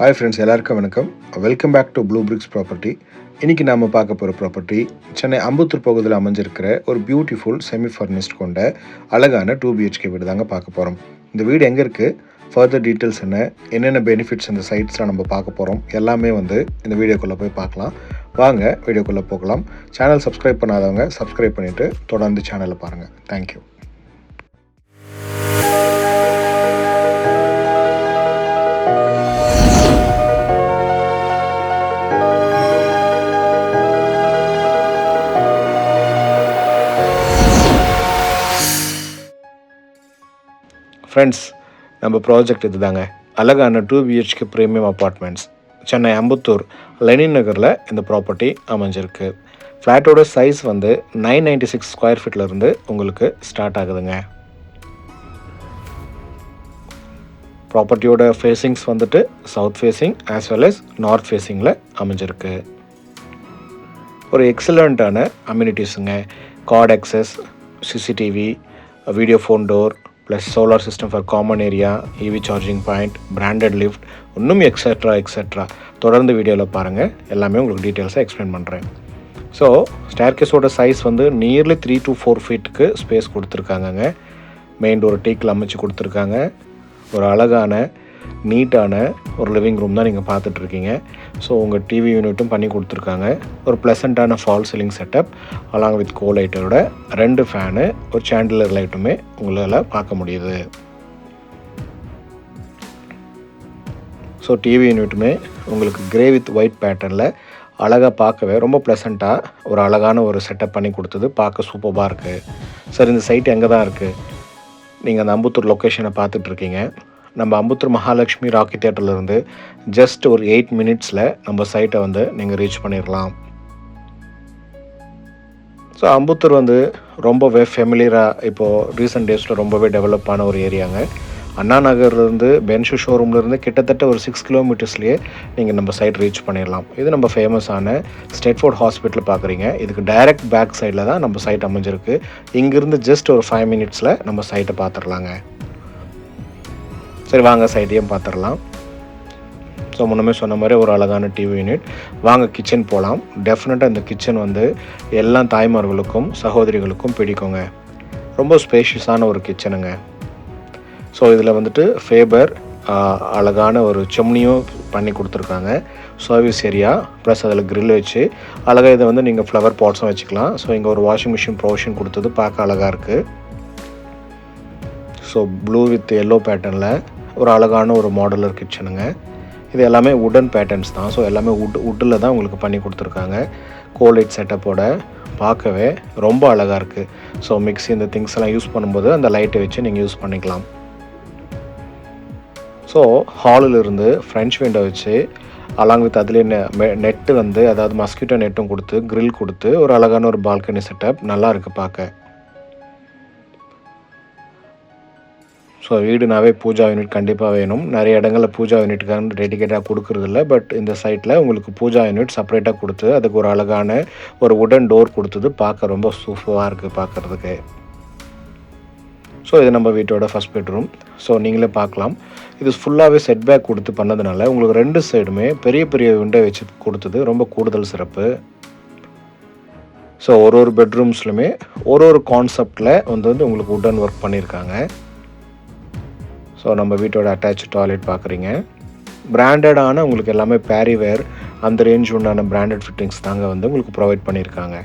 Hi friends எல்லாருக்கும் வணக்கம். Welcome back to Blue Bricks property இன்றைக்கி நாம் பார்க்க போகிற ப்ராப்பர்ட்டி சென்னை அம்பத்தூர் பகுதியில் அமைஞ்சிருக்கிற ஒரு பியூட்டிஃபுல் செமி ஃபர்னிஸ்ட் கொண்ட அழகான டூ பிஹெச்கே வீடு தாங்க பார்க்க போகிறோம் இந்த வீடு எங்கே இருக்குது ஃபர்தர் டீட்டெயில்ஸ் என்ன? என்னென்ன பெனிஃபிட்ஸ் இந்த சைட்ஸ்லாம் நம்ம பார்க்க போகிறோம் எல்லாமே வந்து இந்த வீடியோக்குள்ளே போய் பார்க்கலாம். வாங்க வீடியோக்குள்ளே போகலாம். சேனல் சப்ஸ்கிரைப் பண்ணாதவங்க சப்ஸ்கிரைப் பண்ணிவிட்டு தொடர்ந்து சேனலை பாருங்கள் தேங்க்யூ ஃப்ரெண்ட்ஸ் நம்ம ப்ராஜெக்ட் இதுதாங்க. அழகான two BHK premium apartments Chennai Ambattur Lenin நகரில் இந்த ப்ராப்பர்ட்டி அமைஞ்சிருக்கு. ஃப்ளாட்டோட சைஸ் வந்து நைன் நைன்டி சிக்ஸ் ஸ்கொயர் ஃபீட்லேருந்து உங்களுக்கு ஸ்டார்ட் ஆகுதுங்க. ப்ராப்பர்ட்டியோட ஃபேஸிங்ஸ் வந்துட்டு south facing as well as north ஃபேஸிங்கில் அமைஞ்சிருக்கு. ஒரு எக்ஸலண்ட்டான அம்யூனிட்டிஸுங்க card access CCTV video phone door plus solar system for common area EV charging point branded lift இன்னும் எக்ஸெட்ரா எக்ஸட்ரா தொடர்ந்து வீடியோவில் பாருங்கள் எல்லாமே உங்களுக்கு டீட்டெயில்ஸாக எக்ஸ்பிளைன் பண்ணுறேன் ஸோ ஸ்டேர்கேஸோட சைஸ் வந்து நியர்லி த்ரீ டு ஃபோர் ஃபீட்டுக்கு ஸ்பேஸ் கொடுத்துருக்காங்கங்க. மெயின் டோர் டீக்கில் அமைச்சு கொடுத்துருக்காங்க. ஒரு அழகான நீட்டான ஒரு லிவிங் ரூம் தான் நீங்கள் பார்த்துட்ருக்கீங்க. ஸோ உங்கள் டிவி யூனிட்டும் பண்ணி கொடுத்துருக்காங்க. ஒரு ப்ளசண்ட்டான fall ceiling setup along with cove லைட்டோட ரெண்டு ஃபேனு ஒரு சாண்டிலர் லைட்டுமே உங்களால் பார்க்க முடியுது. ஸோ டிவி யூனிட்டுமே உங்களுக்கு கிரே வித் ஒயிட் பேட்டர்னில் அழகாக பார்க்கவே ரொம்ப ப்ளசண்ட்டாக ஒரு அழகான ஒரு செட்டப் பண்ணி கொடுத்தது. பார்க்க சூப்பராக இருக்குது சார் இந்த சைட் எங்கே தான் இருக்குது நீங்கள் அந்த அம்புத்தூர் லொக்கேஷனை பார்த்துட்ருக்கீங்க. நம்ம அம்புத்தூர் மகாலட்சுமி ராக்கி தேட்டர்லேருந்து ஜஸ்ட் ஒரு எயிட் மினிட்ஸில் நம்ம சைட்டை வந்து நீங்கள் ரீச் பண்ணிடலாம் ஸோ அம்புத்தூர் வந்து ரொம்பவே ஃபெமிலியராக இப்போது ரீசெண்ட் டேஸில் ரொம்பவே டெவலப் ஆன ஒரு ஏரியாங்க. அண்ணா நகர்லேருந்து பென்ஷு ஷோரூம்லேருந்து கிட்டத்தட்ட ஒரு சிக்ஸ் கிலோமீட்டர்ஸ்லேயே நீங்கள் நம்ம சைட் ரீச் பண்ணிடலாம் இது நம்ம ஃபேமஸான ஸ்டேட்ஃபோர்ட் ஹாஸ்பிட்டல் பார்க்குறீங்க இதுக்கு டைரக்ட் பேக் சைடில் தான் நம்ம சைட் அமைஞ்சிருக்கு. இங்கேருந்து ஜஸ்ட் ஒரு ஃபைவ் மினிட்ஸில் நம்ம சைட்டை பார்த்துடலாங்க சரி வாங்க சைட்டையும் பார்த்துடலாம் ஸோ முன்னமே சொன்ன மாதிரி ஒரு அழகான டிவி யூனிட் வாங்க கிச்சன் போகலாம் டெஃபினட்டாக இந்த கிச்சன் வந்து எல்லா தாய்மார்களுக்கும் சகோதரிகளுக்கும் பிடிக்குங்க. ரொம்ப ஸ்பேஷியஸான ஒரு கிச்சனுங்க ஸோ இதில் வந்துட்டு ஃபேபர் அழகான ஒரு செம்னியும் பண்ணி கொடுத்துருக்காங்க. சர்வீஸ் ஏரியா ப்ளஸ் அதில் க்ரில் வச்சு அழகாக இதை வந்து நீங்கள் ஃப்ளவர் பாட்ஸும் வச்சுக்கலாம். ஸோ இங்கே ஒரு வாஷிங் மிஷின் ப்ரொவிஷன் கொடுத்தது பார்க்க அழகாக இருக்குது ஸோ ப்ளூ வித் எல்லோ பேட்டர்னில் ஒரு அழகான ஒரு மாடலர் கிச்சனுங்க. இது எல்லாமே உடன் பேட்டர்ன்ஸ் தான். ஸோ எல்லாமே உட் உட்டில் தான் உங்களுக்கு பண்ணி கொடுத்துருக்காங்க. கோலைட் செட்டப்போட பார்க்கவே ரொம்ப அழகாக இருக்குது ஸோ மிக்ஸி இந்த திங்ஸ் எல்லாம் யூஸ் பண்ணும்போது அந்த லைட்டை வச்சு நீங்கள் யூஸ் பண்ணிக்கலாம். ஸோ ஹாலில் இருந்து ஃப்ரெஞ்ச் விண்டோ வச்சு அலாங் வித் அதுலேயே நெட்டு வந்து அதாவது மஸ்கிட்டோ நெட்டும் கொடுத்து க்ரில் கொடுத்து ஒரு அழகான ஒரு பால்கனி செட்டப் நல்லா இருக்குது பார்க்க. ஸோ வீடுனாவே பூஜா யூனிட் கண்டிப்பாக வேணும். நிறைய இடங்களில் பூஜா யூனிட்டுக்கான டெடிகேட்டாக கொடுக்குறதில்ல. பட் இந்த சைட்டில் உங்களுக்கு பூஜா யூனிட் செப்பரேட்டாக கொடுத்து அதுக்கு ஒரு அழகான ஒரு உடன் டோர் கொடுத்தது பார்க்க ரொம்ப சூப்பராக இருக்குது பார்க்குறதுக்கு. ஸோ இது நம்ம வீட்டோட ஃபஸ்ட் பெட்ரூம் ஸோ நீங்களே பார்க்கலாம். இது ஃபுல்லாகவே செட் பேக் கொடுத்து பண்ணதுனால உங்களுக்கு ரெண்டு சைடுமே பெரிய பெரிய விண்டோ வச்சு கொடுத்தது ரொம்ப கூடுதல் சிறப்பு. ஸோ ஒரு ஒரு பெட்ரூம்ஸ்லையுமே ஒரு ஒரு கான்செப்டில் வந்து வந்து உங்களுக்கு உடன் ஒர்க் பண்ணியிருக்காங்க ஸோ நம்ம வீட்டோட அட்டாச் டாய்லெட் பார்க்குறீங்க பிராண்டடான உங்களுக்கு எல்லாமே பேரிவேர் அந்த ரேஞ்ச் உண்டான பிராண்டட் ஃபிட்டிங்ஸ் தாங்க வந்து உங்களுக்கு ப்ரொவைட் பண்ணியிருக்காங்க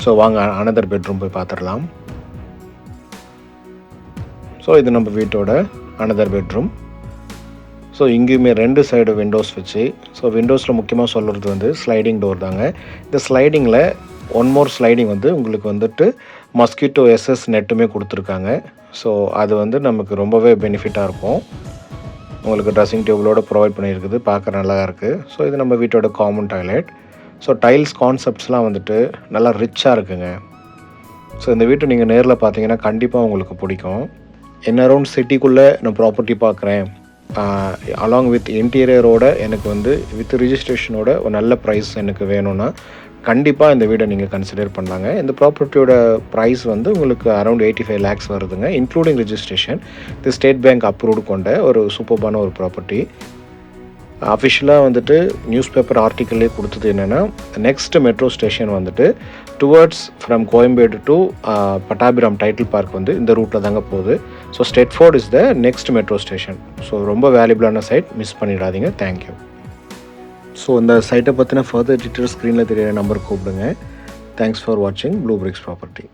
ஸோ வாங்க அனதர் பெட்ரூம் போய் பார்த்துடலாம் ஸோ இது நம்ம வீட்டோட அனதர் பெட்ரூம் ஸோ இங்கேயுமே ரெண்டு சைடு விண்டோஸ் வச்சு ஸோ விண்டோஸில் முக்கியமாக சொல்கிறது வந்து ஸ்லைடிங் டோர் தாங்க. இந்த ஸ்லைடிங்கில் ஒன் மோர் ஸ்லைடிங் வந்து உங்களுக்கு வந்துட்டு மஸ்கிட்டோ எஸ்எஸ் நெட்டுமே கொடுத்துருக்காங்க. ஸோ அது வந்து நமக்கு ரொம்பவே பெனிஃபிட்டாக இருக்கும். உங்களுக்கு ட்ரெஸ்ஸிங் டேபிளோட ப்ரொவைட் பண்ணியிருக்குது பார்க்க நல்லா இருக்குது ஸோ இது நம்ம வீட்டோட காமன் டாய்லெட் ஸோ டைல்ஸ் கான்செப்ட்ஸ்லாம் வந்துட்டு நல்லா ரிச்சாக இருக்குங்க. ஸோ இந்த வீட்டை நீங்கள் நேரில் பார்த்தீங்கன்னா கண்டிப்பாக உங்களுக்கு பிடிக்கும். என்ன அரௌண்ட் சிட்டிக்குள்ளே நான் ப்ராப்பர்ட்டி பார்க்குறேன். அலாங் வித் இன்டீரியரோட எனக்கு வந்து வித் ரிஜிஸ்ட்ரேஷனோட ஒரு நல்ல ப்ரைஸ் எனக்கு வேணும்னா கண்டிப்பாக இந்த வீடை நீங்கள் கன்சிடர் பண்ணாங்க இந்த ப்ராப்பர்ட்டியோட ப்ரைஸ் வந்து உங்களுக்கு அரௌண்ட் எயிட்டி ஃபைவ் லேக்ஸ் வருதுங்க இன்க்ளூடிங் ரிஜிஸ்ட்ரேஷன் இது ஸ்டேட் பேங்க் அப்ரூவ்டு கொண்ட ஒரு சூப்பர்பான ஒரு ப்ராப்பர்ட்டி அஃபிஷியலாக வந்துட்டு நியூஸ் பேப்பர் ஆர்டிக்கல்லே கொடுத்தது என்னென்னா நெக்ஸ்ட் மெட்ரோ ஸ்டேஷன் வந்துட்டு towards from Koyambedu to Pattabiram Tidel park வந்து இந்த ரூட்டில் தாங்க போகுது. So Stedford is the next metro station so ரொம்ப வேல்யூபிளான சைட் மிஸ் பண்ணிடாதீங்க. தேங்க்யூ ஸோ இந்த சைட்டை பற்றின ஃபர்தர் டீட்டெயில் ஸ்க்ரீனில் தெரியிற நம்பர் கூப்பிடுங்க. தேங்க்ஸ் ஃபார் வாட்சிங் ப்ளூ பிரிக்ஸ் ப்ராப்பர்ட்டி